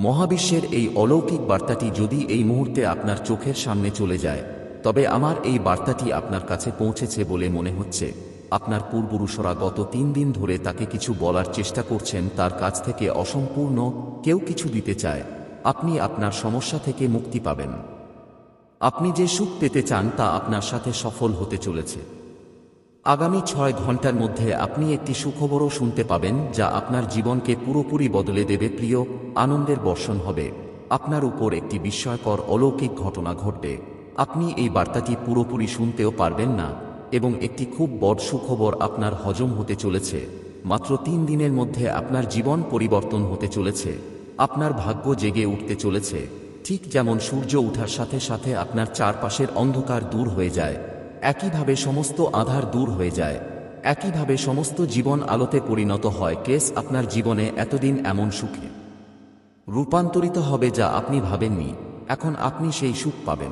মহাবিশ্বের এই অলৌকিক বার্তাটি যদি এই মুহূর্তে আপনার চোখের সামনে চলে যায়, তবে আমার এই বার্তাটি আপনার কাছে পৌঁছেছে বলে মনে হচ্ছে। আপনার পূর্বপুরুষরা গত তিন দিন ধরে তাকে কিছু বলার চেষ্টা করছেন, তার কাছ থেকে অসম্পূর্ণ কেউ কিছু দিতে চায়। আপনি আপনার সমস্যা থেকে মুক্তি পাবেন। আপনি যে সুখ পেতে চান, তা আপনার সাথে সফল হতে চলেছে। আগামী ছয় ঘণ্টার মধ্যে আপনি একটি সুখবরও শুনতে পাবেন যা আপনার জীবনকে পুরোপুরি বদলে দেবে, প্রিয়, আনন্দের বর্ষণ হবে। আপনার উপর একটি বিস্ময়কর অলৌকিক ঘটনা ঘটবে। আপনি এই বার্তাটি পুরোপুরি শুনতেও পারবেন না, এবং একটি খুব বড় সুখবর আপনার হজম হতে চলেছে। মাত্র তিন দিনের মধ্যে আপনার জীবন পরিবর্তন হতে চলেছে। আপনার ভাগ্য জেগে উঠতে চলেছে। ঠিক যেমন সূর্য ওঠার সাথে সাথে আপনার চারপাশের অন্ধকার দূর হয়ে যায় একইভাবে সমস্ত আধার দূর হয়ে যায়। একইভাবে সমস্ত জীবন আলোতে পরিণত হয়। কেস আপনার জীবনে এতদিন এমন সুখে। রূপান্তরিত হবে যা আপনি ভাবেননি। এখন আপনি সেই সুখ পাবেন।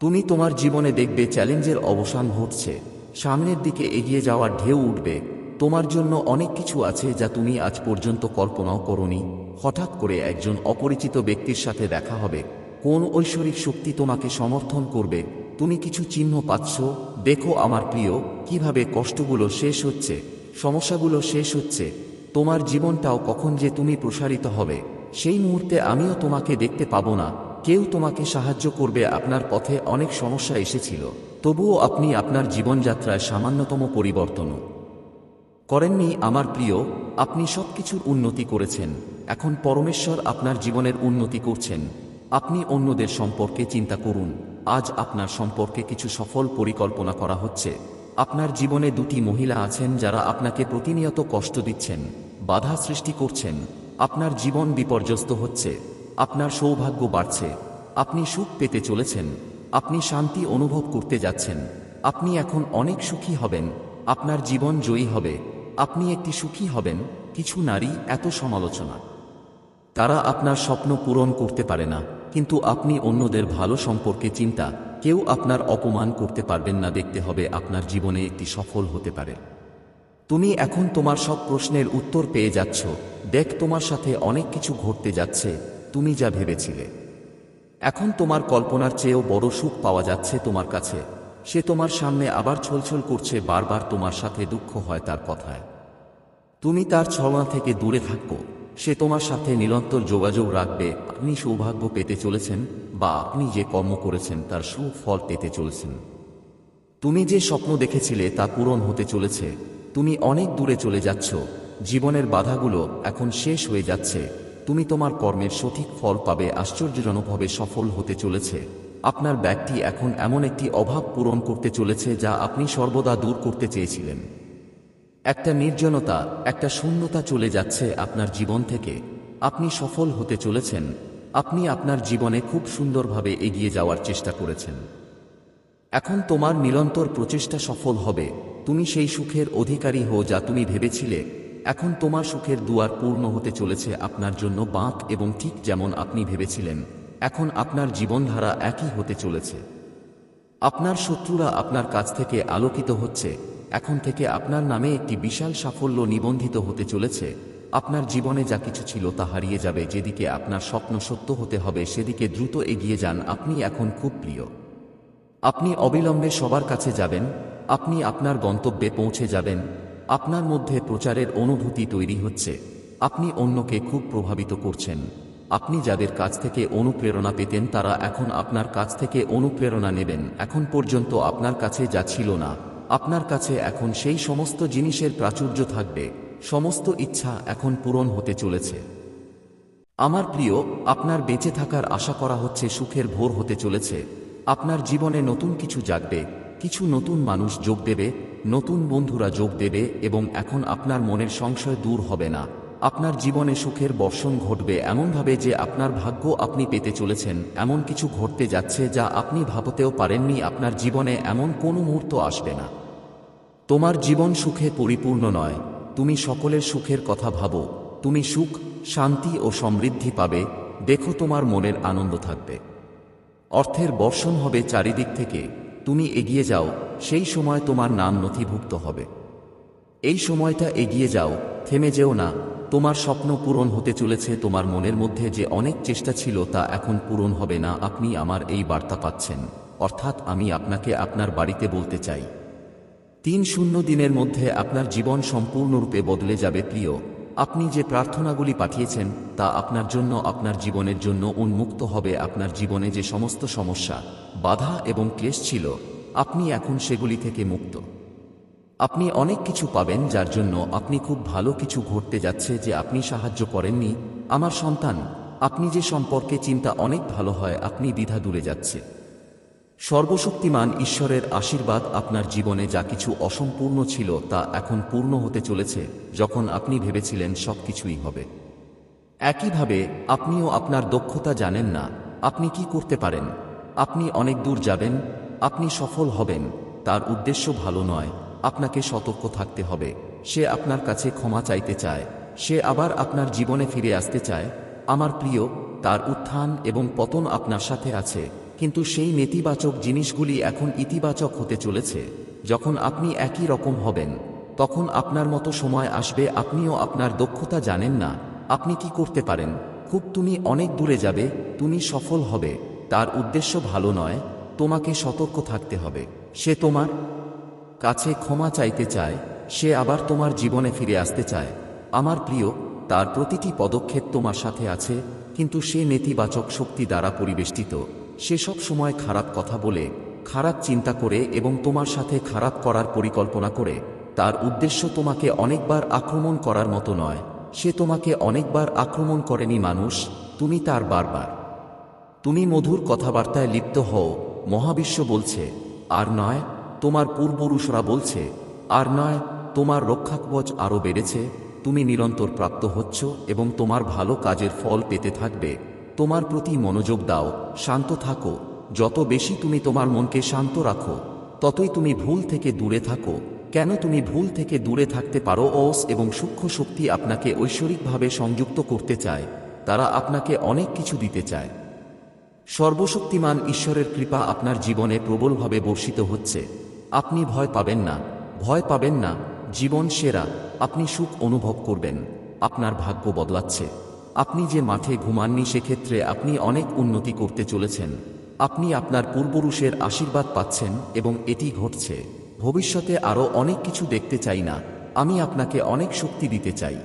তুমি তোমার জীবনে দেখবে চ্যালেঞ্জের অবসান ঘটছে। সামনের দিকে এগিয়ে যাওয়ার ঢেউ উঠবে। তোমার জন্য অনেক কিছু আছে যা তুমি আজ পর্যন্ত কল্পনাও করনি। হঠাৎ করে একজন অপরিচিত ব্যক্তির সাথে দেখা হবে। কোন ঐশ্বরিক শক্তি তোমাকে সমর্থন করবে? তুমি কিছু চিহ্ন পাচ্ছ, দেখো আমার প্রিয়, কীভাবে কষ্টগুলো শেষ হচ্ছে, সমস্যাগুলো শেষ হচ্ছে, তোমার জীবনটাও কখন যে তুমি প্রসারিত হবে, সেই মুহূর্তে আমিও তোমাকে দেখতে পাব না, কেউ তোমাকে সাহায্য করবে আপনার পথে অনেক সমস্যা এসেছিল, তবুও আপনি আপনার জীবনযাত্রায় সামান্যতম পরিবর্তনও করেননি, আমার প্রিয়, আপনি সবকিছুর উন্নতি করেছেন, এখন পরমেশ্বর আপনার জীবনের উন্নতি করছেন, আপনি অন্যদের সম্পর্কে চিন্তা করুন। আজ আপনার সম্পর্কে কিছু সফল পরিকল্পনা করা হচ্ছে। আপনার জীবনে দুটি মহিলা আছেন যারা আপনাকে প্রতিনিয়ত কষ্ট দিচ্ছেন, বাধা সৃষ্টি করছেন। আপনার জীবন বিপর্যস্ত হচ্ছে, আপনার সৌভাগ্য বাড়ছে, আপনি সুখ পেতে চলেছেন, আপনি শান্তি অনুভব করতে যাচ্ছেন, আপনি এখন অনেক সুখী হবেন, আপনার জীবন জয়ী হবে, আপনি একটি সুখী হবেন, কিছু নারী এত সমালোচনা। তারা আপনার স্বপ্ন পূরণ করতে পারে না। কিন্তু আপনি অন্যদের ভালো সম্পর্কে চিন্তা, কেউ আপনার অপমান করতে পারবেন না, দেখতে হবে আপনার জীবনে একটি সফল হতে পারে। তুমি এখন তোমার সব প্রশ্নের উত্তর পেয়ে যাচ্ছ, দেখ তোমার সাথে অনেক কিছু ঘটতে যাচ্ছে, তুমি যা ভেবেছিলে। এখন তোমার কল্পনার চেয়েও বড় সুখ পাওয়া যাচ্ছে তোমার কাছে, সে তোমার সামনে আবার ছলছল করছে, বারবার তোমার সাথে দুঃখ হয় তার কথায়। তুমি তার ছলনা থেকে দূরে থাকো সে তোমার সাথে নিরন্তর যোগাযোগ রাখবে। আপনি সৌভাগ্য পেতে চলেছেন বা আপনি যে কর্ম করেছেন তার সুফল পেতে চলেছেন। তুমি যে স্বপ্ন দেখেছিলে তা পূরণ হতে চলেছে। তুমি অনেক দূরে চলে যাচ্ছ। জীবনের বাধাগুলো এখন শেষ হয়ে যাচ্ছে। তুমি তোমার কর্মের সঠিক ফল পাবে, আশ্চর্যজনকভাবে সফল হতে চলেছে। আপনার ব্যাগটি এখন এমন একটি অভাব পূরণ করতে চলেছে যা আপনি সর্বদা দূর করতে চেয়েছিলেন। একটা নির্জনতা, একটা শূন্যতা চলে যাচ্ছে আপনার জীবন থেকে। আপনি সফল হতে চলেছেন। আপনি আপনার জীবনে খুব সুন্দরভাবে এগিয়ে যাওয়ার চেষ্টা করেছেন। এখন তোমার নিরন্তর প্রচেষ্টা সফল হবে। তুমি সেই সুখের অধিকারী হো যা তুমি ভেবেছিলে। এখন তোমার সুখের দুয়ার পূর্ণ হতে চলেছে আপনার জন্য বাঁক এবং ঠিক যেমন আপনি ভেবেছিলেন। এখন আপনার জীবনধারা একই হতে চলেছে। আপনার শত্রুরা আপনার কাছ থেকে আলোকিত হচ্ছে। এখন থেকে আপনার নামে একটি বিশাল সাফল্য নিবন্ধিত হতে চলেছে। আপনার জীবনে যা কিছু ছিল তা হারিয়ে যাবে। যেদিকে আপনার স্বপ্ন সত্য হতে হবে, সেদিকে দ্রুত এগিয়ে যান। আপনি এখন খুব প্রিয়। আপনি অবিলম্বে সবার কাছে যাবেন। আপনি আপনার গন্তব্যে পৌঁছে যাবেন। আপনার মধ্যে প্রচারের অনুভূতি তৈরি হচ্ছে। আপনি অন্যকে খুব প্রভাবিত করছেন। আপনি যাদের কাছ থেকে অনুপ্রেরণা পেতেন, তারা এখন আপনার কাছ থেকে অনুপ্রেরণা নেবেন। এখন পর্যন্ত আপনার কাছে যা ছিল না আপনার কাছে এখন সেই সমস্ত জিনিসের প্রাচুর্য থাকবে, সমস্ত ইচ্ছা এখন পূরণ হতে চলেছে। আমার প্রিয়, আপনার বেঁচে থাকার আশা করা হচ্ছে সুখের ভোর হতে চলেছে। আপনার জীবনে নতুন কিছু জাগবে, কিছু নতুন মানুষ যোগ দেবে, নতুন বন্ধুরা যোগ দেবে এবং এখন আপনার মনের সংশয় দূর হবে না। আপনার জীবনে সুখের বর্ষণ ঘটবে এমনভাবে যে আপনার ভাগ্য আপনি পেতে চলেছেন, এমন কিছু ঘটতে যাচ্ছে যা আপনি ভাবতেও পারেননি, আপনার জীবনে এমন কোনো মুহূর্ত আসবে না। তোমার জীবন সুখে পরিপূর্ণ নয়। তুমি সকলের সুখের কথা ভাবো। তুমি সুখ, শান্তি ও সমৃদ্ধি পাবে। দেখো তোমার মনের আনন্দ থাকবে। অর্থের বর্ষণ হবে চারিদিক থেকে। তুমি এগিয়ে যাও। সেই সময় তোমার নাম নথিভুক্ত হবে। এই সময়টা এগিয়ে যাও। থেমে যেও না। তোমার স্বপ্ন পূরণ হতে চলেছে। তোমার মনের মধ্যে যে অনেক চেষ্টা ছিল তা এখন পূরণ হবে না। আপনি আমার এই বার্তা পাচ্ছেন। অর্থাৎ আমি আপনাকে আপনার বাড়িতে বলতে চাই। তিন শূন্য দিনের মধ্যে আপনার জীবন সম্পূর্ণরূপে বদলে যাবে, প্রিয়। আপনি যে প্রার্থনাগুলি পাঠিয়েছেন, তা আপনার জন্য, আপনার জীবনের জন্য উন্মুক্ত হবে আপনার জীবনে যে সমস্ত সমস্যা, বাধা এবং ক্লেশ ছিল, আপনি এখন সেগুলি থেকে মুক্ত। আপনি অনেক কিছু পাবেন, যার জন্য আপনি খুব ভালো কিছু ঘটতে যাচ্ছে যে আপনি সাহায্য করেননি। আমার সন্তান, আপনি যে সম্পর্কে চিন্তা অনেক ভালো হয়, আপনি দ্বিধা দূরে যাচ্ছে। সর্বশক্তিমান ঈশ্বরের আশীর্বাদ আপনার জীবনে যা কিছু অসম্পূর্ণ ছিল তা এখন পূর্ণ হতে চলেছে, যখন আপনি ভেবেছিলেন সব কিছুই হবে। একইভাবে, আপনিও আপনার দক্ষতা জানেন না, আপনি কি করতে পারেন? আপনি অনেক দূর যাবেন, আপনি সফল হবেন, তার উদ্দেশ্য ভালো নয়, আপনাকে সতর্ক থাকতে হবে, সে আপনার কাছে ক্ষমা চাইতে চায়, সে আবার আপনার জীবনে ফিরে আসতে চায়, আমার প্রিয়, তার উত্থান এবং পতন আপনার সাথে আছে কিন্তু সেই নেতিবাচক জিনিসগুলি এখন ইতিবাচক হতে চলেছে। যখন আপনি একই রকম হবেন, তখন আপনার মতো সময় আসবে, আপনিও আপনার দক্ষতা জানেন না, আপনি কি করতে পারেন? খুব তুমি অনেক দূরে যাবে, তুমি সফল হবে, তার উদ্দেশ্য ভালো নয়, তোমাকে সতর্ক থাকতে হবে। সে তোমার কাছে ক্ষমা চাইতে চায়, সে আবার তোমার জীবনে ফিরে আসতে চায়। আমার প্রিয়, তার প্রতিটি পদক্ষেপ তোমার সাথে আছে, কিন্তু সে নেতিবাচক শক্তি দ্বারা পরিবেষ্টিত। সে সব সময় খারাপ কথা বলে, খারাপ চিন্তা করে এবং তোমার সাথে খারাপ করার পরিকল্পনা করে। তার উদ্দেশ্য তোমাকে অনেকবার আক্রমণ করার মতো নয়। সে তোমাকে অনেকবার আক্রমণ করেনি মানুষ, তুমি তার বারবার। তুমি মধুর কথাবার্তায় লিপ্ত হও, মহাবিশ্ব বলছে, আর নয়, তোমার পূর্বপুরুষরা বলছে, আর নয়, তোমার রক্ষাকবচ আরও বেড়েছে, তুমি নিরন্তর প্রাপ্ত হচ্ছ এবং তোমার ভালো কাজের ফল পেতে থাকবে। তোমার প্রতি মনোযোগ দাও, শান্ত থাকো। যত বেশি তুমি তোমার মনকে শান্ত রাখো, ততই তুমি ভুল থেকে দূরে থাকো। কেন তুমি ভুল থেকে দূরে থাকতে পারো ওস এবং সূক্ষ্ম শক্তি আপনাকে ঐশ্বরিকভাবে সংযুক্ত করতে চায়। তারা আপনাকে অনেক কিছু দিতে চায়। সর্বশক্তিমান ঈশ্বরের কৃপা আপনার জীবনে প্রবলভাবে বর্ষিত হচ্ছে। আপনি ভয় পাবেন না। ভয় পাবেন না। জীবন সেরা। আপনি সুখ অনুভব করবেন। আপনার ভাগ্য বদলাচ্ছে। আপনি যে মাঠে ঘুমাননি, সেক্ষেত্রে আপনি অনেক উন্নতি করতে চলেছেন। আপনি আপনার পূর্বপুরুষের আশীর্বাদ পাচ্ছেন এবং এটি ঘটছে। ভবিষ্যতে আরও অনেক কিছু দেখতে চাই না। আমি আপনাকে অনেক শক্তি দিতে চাই।